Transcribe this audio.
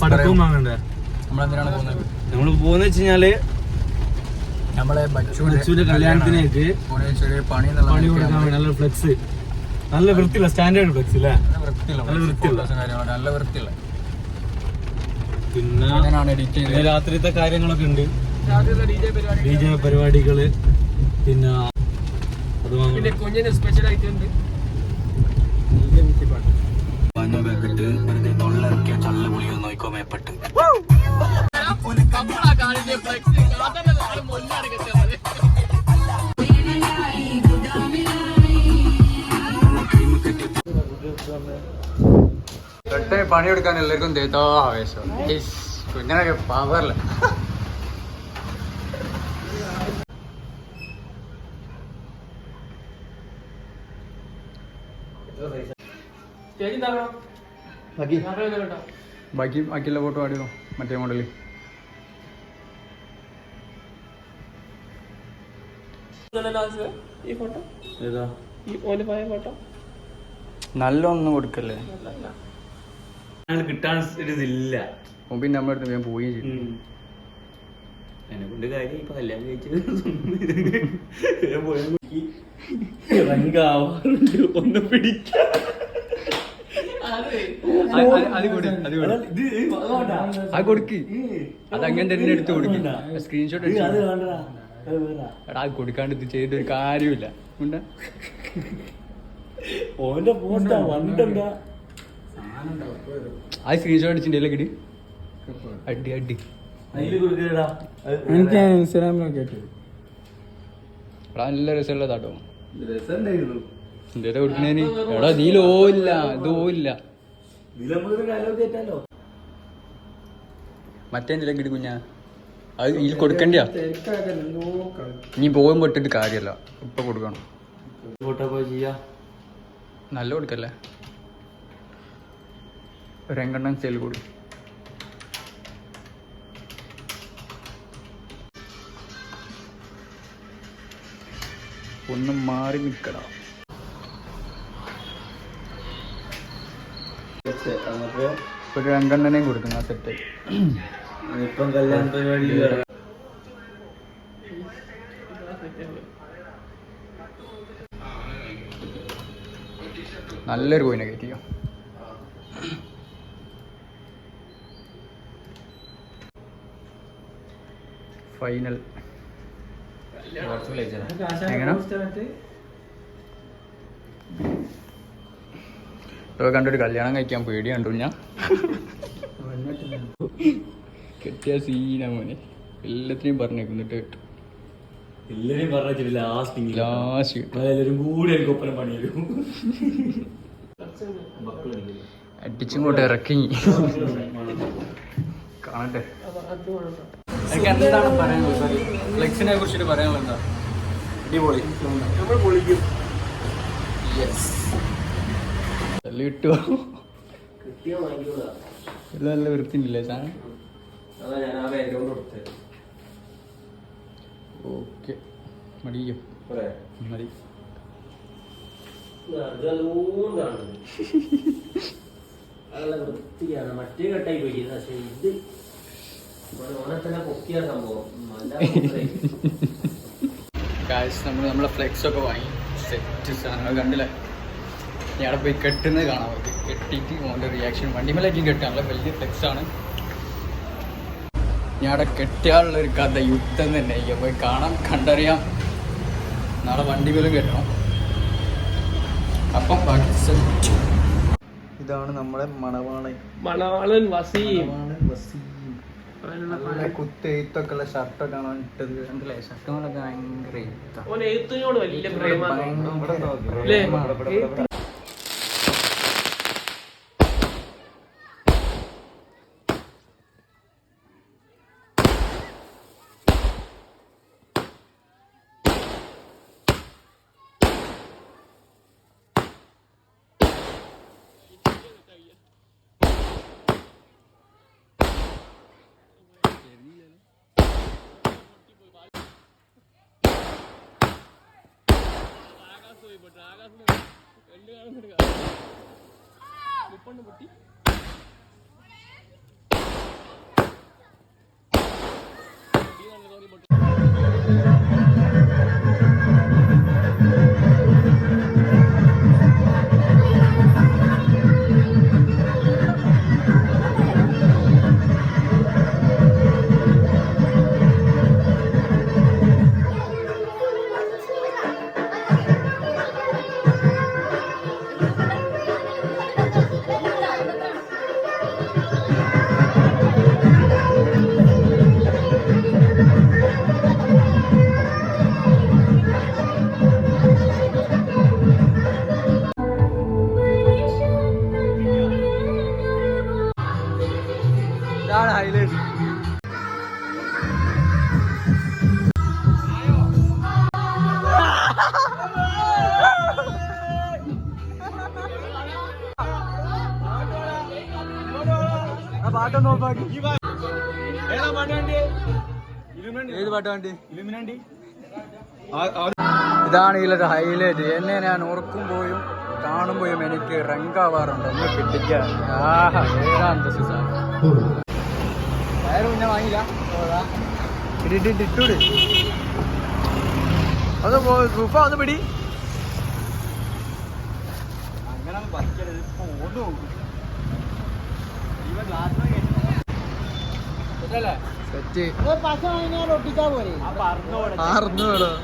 പടക്കവും വാങ്ങണ്ടേ? നമ്മളെന്തിനാണ് പോകുന്നത്? നമ്മൾ പോകുന്ന വെച്ച് നമ്മളെ ബച്ചൂര് ബച്ചൂന്റെ കല്യാണത്തിനേക്ക് പണി എന്നുള്ള പണി കൊടുക്കാൻ വേണ്ടി നല്ല ഫ്ലെക്സ് നല്ല വൃത്തിയുള്ള സ്റ്റാൻഡേർഡ് ഫ്ലെക്സ് അല്ലേ? നല്ല വൃത്തിയുള്ള നല്ല വൃത്തിയുള്ള. പിന്നെ രാത്രിത്തെ കാര്യങ്ങളൊക്കെ ഉണ്ട്. ഡി ജെ പരിപാടികൾ പിന്നെ അത് സ്പെഷ്യൽ കുഞ്ഞിന് സ്പെഷ്യൽ പണിയെടുക്കാൻ എല്ലാവർക്കും തേത്തോ ആവേശം. കുഞ്ഞനൊക്കെ പവറില്ല ബാക്കി ബാക്കിയുള്ള ഫോട്ടോ ആടിയോ മറ്റേ മോഡൽ. നല്ലൊന്നും നല്ല ഒന്നും കൊടുക്കല്ലേ കിട്ടാൻ ഇതില്ല മുമ്പിൽ നമ്മുടെ അടുത്ത് ഞാൻ പോവുകയും ചെയ്തു എന്നെ കൊണ്ട് കാര്യം ഇപ്പൊ കല്യാണം കഴിച്ചത് ഒന്ന് പിടിക്കാൻ അത് അത് അത് കൊടു അത് കൊടു അത് കൊടുക്ക്. അത് അങ്ങനെ തന്നെ എടുത്ത് കൊടുക്ക്. സ്ക്രീൻഷോട്ട് എടാ കൊടുക്കാണ്ട് ഇത് ചെയ്തിട്ട് ഒരു കാര്യമില്ല ഓന്റെ പോസ്റ്റാ ആ സ്ക്രീൻഷോട്ട് അടിച്ചിട്ടില്ല കിടി അടി അടി. എനിക്ക് ഇൻസ്റ്റാഗ്രാമിലൊക്കെ നല്ല രസമുള്ളതാട്ടോ രസമുണ്ടായിരുന്നു എന്റെ കൊടുക്കണേന് എടാ നീ ലോ ഇല്ല ഇതോ ഇല്ല. മറ്റേ എന്തിനാ കിട്ടി കുഞ്ഞാ? അത് ഇതിൽ കൊടുക്കണ്ടിയാ? നീ പോയും ഇട്ടിട്ട് കാര്യമല്ല ഇപ്പൊ കൊടുക്കണം. നല്ല കൊടുക്കല്ലേ? രംഗണ്ണം സെയിൽ കൊടു. ഒന്ന് മാറി നിൽക്കടാ അപ്പൊ ഒരു രണ്ടെണ്ണനെയും കൊടുക്കുന്നു ആ സെറ്റ് ഇപ്പം കല്യാണ പരിപാടി നല്ലൊരു കോയിനെ കയറ്റിയോ ഫൈനൽ എങ്ങനെ? ഇപ്പൊ കണ്ടൊരു കല്യാണം കഴിക്കാൻ പേടി കണ്ടു ഞാൻ. കെട്ടിയ സീന മോനെ. എല്ലാത്തിനെയും പറഞ്ഞേക്കുന്നിട്ട് കേട്ടു. എല്ലാരും പറഞ്ഞ ലാസ്റ്റ് ലാസ്റ്റ് എല്ലാരും കൂടി എനിക്ക് ഒപ്പന പണി തരും അടിച്ചിങ്ങോട്ട് ഇറക്കി. കാണട്ടെ. എനിക്ക് എന്താണ് പറയാനുള്ളത്? ഫ്ലെക്സിനെ കുറിച്ചിട്ട് പറയാനുള്ളത് എന്താ? അടിപൊളി. നമ്മൾ പൊളിക്കും. യെസ് കിട്ടുമോ എല്ലാം നല്ല വൃത്തിയില്ലേ സാധനം? ഓക്കെ. മടിയോ? വൃത്തിയാണ്. മറ്റേ കട്ടായി പോയി. പക്ഷെ ഇത് പൊക്കിയ സംഭവം. കാശ് നമ്മൾ നമ്മളെ ഫ്ലെക്സ് ഒക്കെ വാങ്ങി. സെറ്റ് സാധനങ്ങൾ കണ്ടില്ലേ? ഞാൻ പോയി കെട്ടുന്നത് കാണാൻ പറ്റും. കെട്ടിയിട്ട് ഓന്റെ റിയാക്ഷൻ വണ്ടിമേലേക്കും കെട്ടാൻ നല്ല വലിയ ഫ്ലെക്സാണ് ആണ്. ഞാൻ അവിടെ കെട്ടിയാലുള്ള ഒരു കഥ യുദ്ധം തന്നെ ഈ പോയി കാണാം കണ്ടറിയാം. നാളെ വണ്ടിമേലും കെട്ടണം. അപ്പം ഇതാണ് നമ്മളെ മണവാളൻ. മണവാളൻ വസീം. നല്ല കുത്തെഴുത്തൊക്കെ ഉള്ള ഷർട്ടൊക്കെ ആണ് ഇട്ടത്. ഷർട്ടുകളൊക്കെ ഭയങ്കര పట్టు ఆకాశం రెండు కాదు ముప్పండు పుట్టి ഇതാണ് ഹൈലൈറ്റ് പാട്ടൊന്ന് ഓഫാക്കി. ഏത് പാട്ട് വേണ്ടി? ഇതാണ് ഇതിലൊരു ഹൈലൈറ്റ് എന്നെ ഞാൻ ഓർക്കുമ്പോഴും കാണുമ്പോഴും എനിക്ക് റങ്കാവാറുണ്ട് ഒന്ന് കിട്ടിക്കാൻ ആഹാ ഏതാണ്ട് വയറ് പിന്നെ വാങ്ങിയില്ല. ഇട്ടിട്ടൂട് അത് ഗ്രൂപ്പ ഒന്ന് പിടി. അങ്ങനെ പറിക്കരുത്. പോന്നു സെറ്റ്. പശ വാങ്ങിയാൽ ഒട്ടിച്ചാ പോരെ. ആർന്നു വേണം